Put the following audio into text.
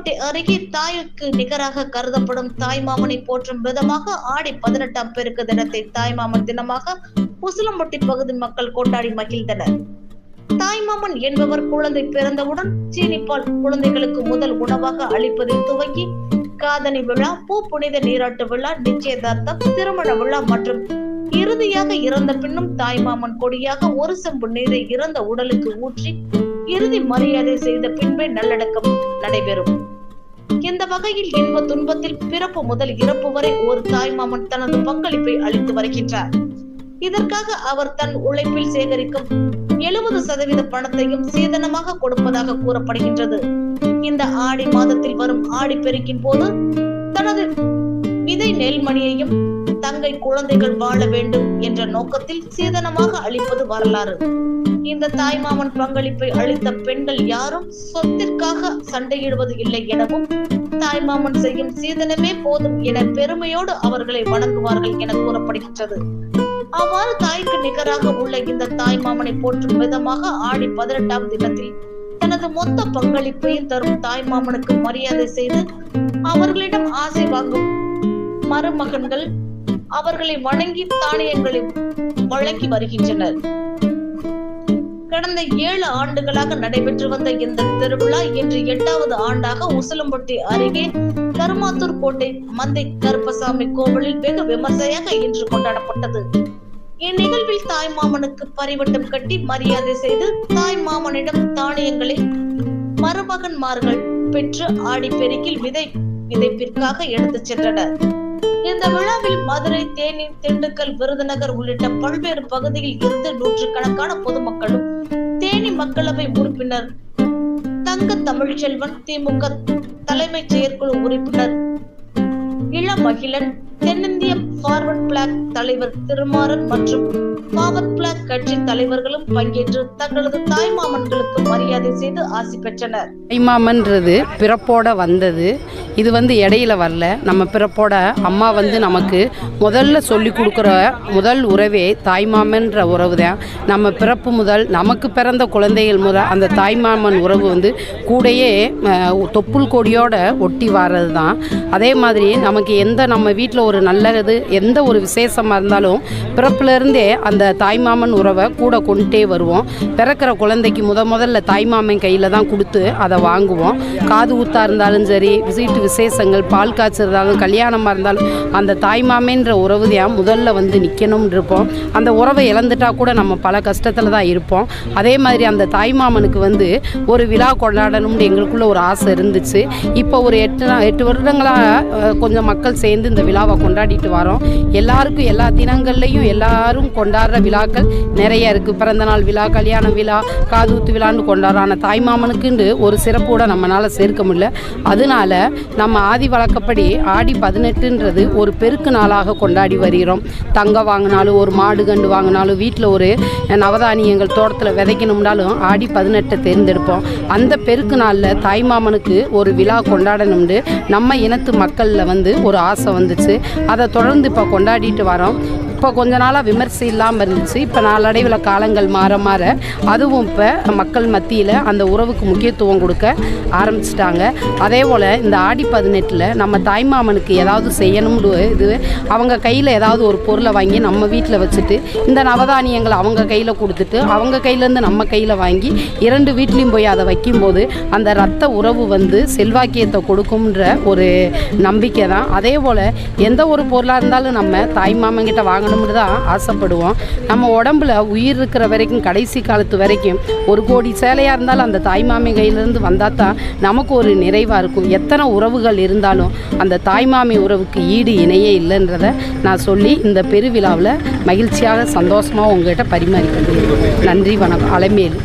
உசிலம்பட்டி அருகே தாய்க்கு நிகராக கருதப்படும் தாய்மாமனை போற்றும் விதமாக ஆடி பதினெட்டாம் பெருக்கு தினத்தை தாய்மாமன் தினமாக உசிலம்பட்டி பகுதி மக்கள் கொண்டாடி மகிழ்ந்தனர். தாய்மாமன் என்பவர் குழந்தை பிறந்தவுடன் சீனிப்பால் குழந்தைகளுக்கு முதல் உணவாக அளிப்பதில் துவங்கி காதணி விழா பூ புனித நீராட்டு விழா நிச்சயதார்த்தம் திருமண விழா மற்றும் இறுதியாக இறந்த பின்னும் தாய்மாமன் கொடியாக ஒரு செம்பு நீரை இறந்த உடலுக்கு ஊற்றி இறுதி மரியாதை செய்த பின்பே நல்லடக்கம் நடைபெறும். இந்த வகையில் இன்ப துன்பத்தில் பிறப்பு முதல் இறப்பு வரை ஒரு தாய் மாமன் தனது பங்களிப்பை அளித்து வருகின்றார்? இதற்காக அவர் தன் உழைப்பில் சேகரிக்கும் எழுபது சதவீத பணத்தையும் சீதனமாக கொடுப்பதாக கூறப்படுகின்றது. இந்த ஆடி மாதத்தில் வரும் ஆடி பெருக்கின் போது தனது விதை நெல்மணியையும் தங்கை குழந்தைகள் வாழ வேண்டும் என்ற நோக்கத்தில் சீதனமாக அளிப்பது வரலாறு. இந்த தாய்மாமன் பங்களிப்பை அளித்த பெண்கள் யாரும் சொத்திற்காக சண்டையிடுவது இல்லை எனவும் தாய்மாமன் செய்யும் சீதனமே போதும் என பெருமையோடு அவர்களை வணங்குவார்கள் என கூறப்படுகின்றது. அவ்வாறு தாய்க்கு நிகராக உள்ள இந்த தாய்மாமனை போற்றும் விதமாக ஆடி பதினெட்டாம் தினத்தில் தனது மொத்த பங்களிப்பையும் தரும் தாய்மாமனுக்கு மரியாதை செய்து அவர்களிடம் ஆசை வாங்கும் மருமகன்கள் அவர்களை வணங்கி தானியங்களை வழங்கி வருகின்றனர். கடந்த ஏழு ஆண்டுகளாக நடைபெற்று வந்த இந்த திருவிழா இன்று எட்டாவது ஆண்டாக உசிலம்பட்டி அருகே கருமாத்தூர் கோட்டை மந்தை கருப்பசாமி கோவிலில் வெகு விமர்சையாக இன்று கொண்டாடப்பட்டது. இந்நிகழ்வில் தாய்மாமனுக்கு பரிவட்டம் கட்டி மரியாதை செய்து தாய் மாமனிடம் தானியங்களை மருமகன்மார்கள் பெற்று ஆடிப்பெருக்கில் விதை விதைப்பிற்காக எடுத்துச் சென்றனர். இந்த விழாவில் மதுரை தேனி திண்டுக்கல் விருதுநகர் உள்ளிட்ட பல்வேறு பகுதியில் இருந்து நூற்றுக்கணக்கான பொதுமக்களும் தேனி மக்களவை உறுப்பினர் தங்க தமிழ்ச்செல்வன் திமுக தலைமைச் செயற்குழு உறுப்பினர் இளமகிழன் தென்னிந்திய ஃபார்வர்ட் பிளாக் தலைவர் திருமாறன் மற்றும் ஃபார்வர்ட் பிளாக் கட்சி தலைவர்களும் பங்கேற்று தங்களது தாய்மாமன்களுக்கு மரியாதை செய்து ஆசி பெற்றனர். தாய்மாமன்றது பிறப்போட வந்தது. இது வந்து இடையில வரல. நம்ம பிறப்போட அம்மா வந்து நமக்கு முதல்ல சொல்லி கொடுக்குற முதல் உறவே தாய்மாமன்ற உறவு தான். நம்ம பிறப்பு முதல் நமக்கு பிறந்த குழந்தைகள் முதல் அந்த தாய்மாமன் உறவு வந்து கூடயே தொப்புள் கொடியோட ஒட்டி வர்றது தான். அதே மாதிரி நமக்கு எந்த நம்ம வீட்டில் ஒரு நல்லது எந்த ஒரு விசேஷமாக இருந்தாலும் பிறப்புலேருந்தே அந்த தாய்மாமன் உறவை கூட கொண்டுட்டே வருவோம். பிறக்கிற குழந்தைக்கு முத முதல்ல தாய்மாமன் கையில் தான் கொடுத்து அதை வாங்குவோம். காது ஊத்தா இருந்தாலும் சரி வீட்டு விசேஷங்கள் பால் காய்ச்சிருந்தாலும் கல்யாணமாக இருந்தாலும் அந்த தாய்மாமன்ற உறவு தான் முதல்ல வந்து நிற்கணும்னு இருப்போம். அந்த உறவை இழந்துட்டா கூட நம்ம பல கஷ்டத்தில் தான் இருப்போம். அதே மாதிரி அந்த தாய்மாமனுக்கு வந்து ஒரு விழா கொண்டாடணும்னு எங்களுக்குள்ள ஒரு ஆசை இருந்துச்சு. இப்போ ஒரு எட்டு எட்டு வருடங்களாக கொஞ்சம் மக்கள் சேர்ந்து இந்த விழாவை கொண்டாடிட்டு வரோம். எல்லாருக்கும் எல்லா தினங்கள்லையும் எல்லாரும் கொண்டாடுற விழாக்கள் நிறைய இருக்குது பிறந்தநாள் விழா கல்யாண விழா காதூத்து விழான்னு கொண்டாடுறோம் ஆனால் தாய்மாமனுக்குண்டு ஒரு சிறப்போட நம்மளால் சேர்க்க முடியல. அதனால நம்ம ஆதி வழக்கப்படி ஆடி பதினெட்டுன்றது ஒரு பெருக்கு நாளாக கொண்டாடி வருகிறோம். தங்கம் வாங்கினாலும் ஒரு மாடு கண்டு வாங்கினாலும் வீட்டில் ஒரு நவதானியங்கள் தோட்டத்தில் விதைக்கணும்னாலும் ஆடி பதினெட்டை தேர்ந்தெடுப்போம். அந்த பெருக்கு நாளில் தாய்மாமனுக்கு ஒரு விழா கொண்டாடணும்னு நம்ம இனத்து மக்களில் வந்து ஒரு ஆசை வந்துச்சு. அதை தொடர்ந்து இப்போ கொண்டாடிட்டு வரோம். இப்போ கொஞ்ச நாளாக விமர்சை இல்லாமல் இருந்துச்சு. இப்போ நாளடைவில் காலங்கள் மாற மாற அதுவும் இப்போ மக்கள் மத்தியில் அந்த உறவுக்கு முக்கியத்துவம் கொடுக்க ஆரம்பிச்சிட்டாங்க. அதே போல் இந்த ஆடி பதினெட்டில் நம்ம தாய்மாமனுக்கு ஏதாவது செய்யணும்னு இது அவங்க கையில் ஏதாவது ஒரு பொருளை வாங்கி நம்ம வீட்டில் வச்சுட்டு இந்த நவதானியங்களை அவங்க கையில் கொடுத்துட்டு அவங்க கையிலேருந்து நம்ம கையில் வாங்கி இரண்டு வீட்லேயும் போய் அதை வைக்கும்போது அந்த ரத்த உறவு வந்து செல்வாக்கியத்தை கொடுக்கும்ன்ற ஒரு நம்பிக்கை தான் அதே போல் எந்த ஒரு பொருளாக இருந்தாலும் நம்ம தாய்மாமன்கிட்ட வாங்கணும்னு தான் ஆசைப்படுவோம். நம்ம உடம்புல உயிர் இருக்கிற வரைக்கும் கடைசி காலத்து வரைக்கும் ஒரு கோடி சேலையாக இருந்தாலும் அந்த தாய்மாமி கையிலேருந்து வந்தால் தான் நமக்கு ஒரு நிறைவாக இருக்கும். எத்தனை உறவுகள் இருந்தாலும் அந்த தாய்மாமி உறவுக்கு ஈடு இணையே இல்லைன்றதை நான் சொல்லி இந்த பெருவிழாவில் மகிழ்ச்சியாக சந்தோஷமாக உங்ககிட்ட பரிமாறிக்கிறேன் நன்றி வணக்கம். அலைமேலு.